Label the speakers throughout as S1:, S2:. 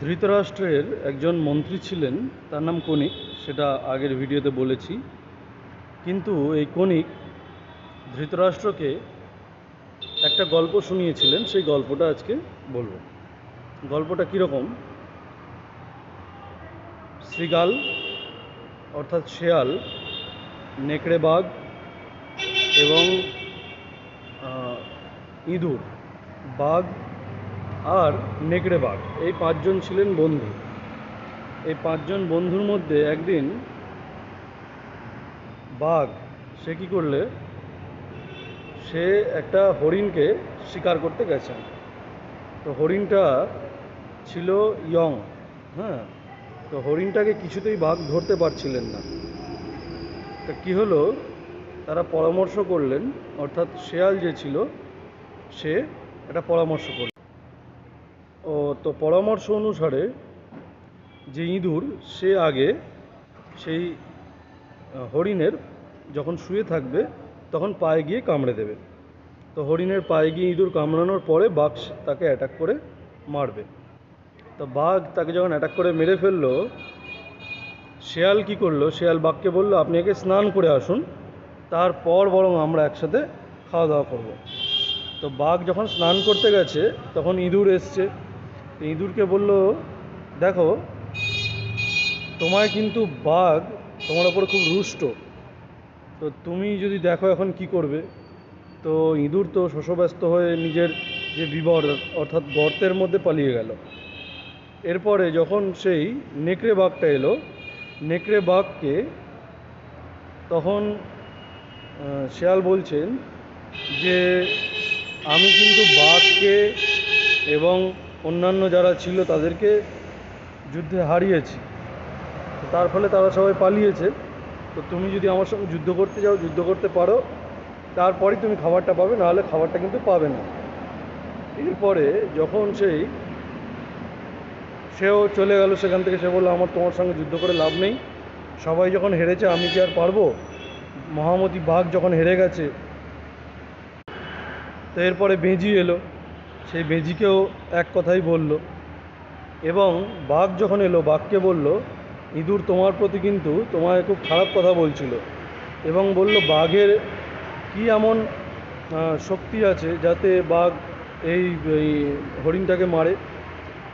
S1: ধৃতরাষ্ট্রের একজন মন্ত্রী ছিলেন, তার নাম কণিক, সেটা আগের ভিডিওতে বলেছি। কিন্তু এই কণিক ধৃতরাষ্ট্রকে একটা গল্প শুনিয়েছিলেন, সেই গল্পটা আজকে বলব। গল্পটা কীরকম? শ্রীগাল অর্থাৎ শেয়াল, নেকড়ে বাঘ এবং ইঁদুর। বাঘ আর নেকড়ে বাঘ এই পাঁচজন ছিলেন বন্ধু। এই পাঁচজন বন্ধুর মধ্যে একদিন বাঘ, সে কী করলে? সে একটা হরিণকে শিকার করতে গেছেন তো হরিণটা ছিল ইয়ং হ্যাঁ? তো হরিণটাকে কিছুতেই বাঘ ধরতে পারছিলেন না। তা কী হলো? তারা পরামর্শ করলেন, অর্থাৎ শেয়াল যে ছিল, সে একটা পরামর্শ করল। তো পরামর্শ অনুসারে যে ইঁদুর, সে আগে সেই হরিণের যখন শুয়ে থাকবে, তখন পায়ে গিয়ে কামড়ে দেবে। তো হরিণের পায়ে গিয়ে ইঁদুর কামড়ানোর পরে বাঘ তাকে অ্যাটাক করে মারবে। তো বাঘ তাকে যখন অ্যাটাক করে মেরে ফেলল, শেয়াল কি করল? শেয়াল বাঘকে বলল, আপনি আগে স্নান করে আসুন, তারপর বরং আমরা একসাথে খাওয়া দাওয়া করব। তো বাঘ যখন স্নান করতে গেছে, তখন ইঁদুর এসছে। ইঁদুরকে বলল, দেখো তোমায় কিন্তু বাঘ তোমার ওপর খুব রুষ্ট। তো তুমি যদি দেখো এখন কি করবে? তো ইঁদুর তো শশব্যস্ত হয়ে নিজের যে বিবর, অর্থাৎ গর্তের মধ্যে পালিয়ে গেল। এরপরে যখন সেই নেকড়ে বাঘটা এলো, নেকড়ে বাঘকে তখন শেয়াল বলছেন যে, আমি কিন্তু বাঘকে এবং অন্যান্য যারা ছিল তাদেরকে যুদ্ধে হারিয়েছি। তার ফলে তারা সবাই পালিয়েছে। তো তুমি যদি আমার সঙ্গে যুদ্ধ করতে যাও, যুদ্ধ করতে পারো, তারপরেই তুমি খাবারটা পাবে, নাহলে খাবারটা কিন্তু পাবে না। এরপরে যখন সেই সেও চলে গেল, সেখান থেকে সে বলল, আমার তোমার সঙ্গে যুদ্ধ করে লাভ নেই। সবাই যখন হেরেছে, আমি কি আর পারব? মহামতি বাঘ যখন হেরে গেছে, তো এরপরে বেজি এলো। সেই বেজিকেও এক কথাই বলল। এবং বাঘ যখন এলো, বাঘকে বলল, ইঁদুর তোমার প্রতি কিন্তু তোমায় খুব খারাপ কথা বলছিল। এবং বলল, বাঘের কি এমন শক্তি আছে যাতে বাঘ এই হরিণটাকে মারে?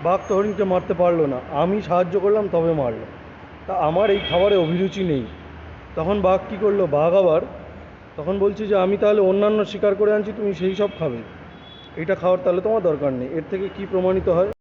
S1: বাঘ তো হরিণকে মারতে পারল না। আমি সাহায্য করলাম, তবে মারলো। তা আমার এই খাবারে অভিরুচি নেই। তখন বাঘ কী করল? বাঘ আবার তখন বলছে যে, আমি তাহলে অন্যান্য শিকার করে আনছি, তুমি সেই সব খাবে। এটা খাওয়ার তাহলে তোমার দরকার নেই। এর থেকে কি প্রমাণিত হয়?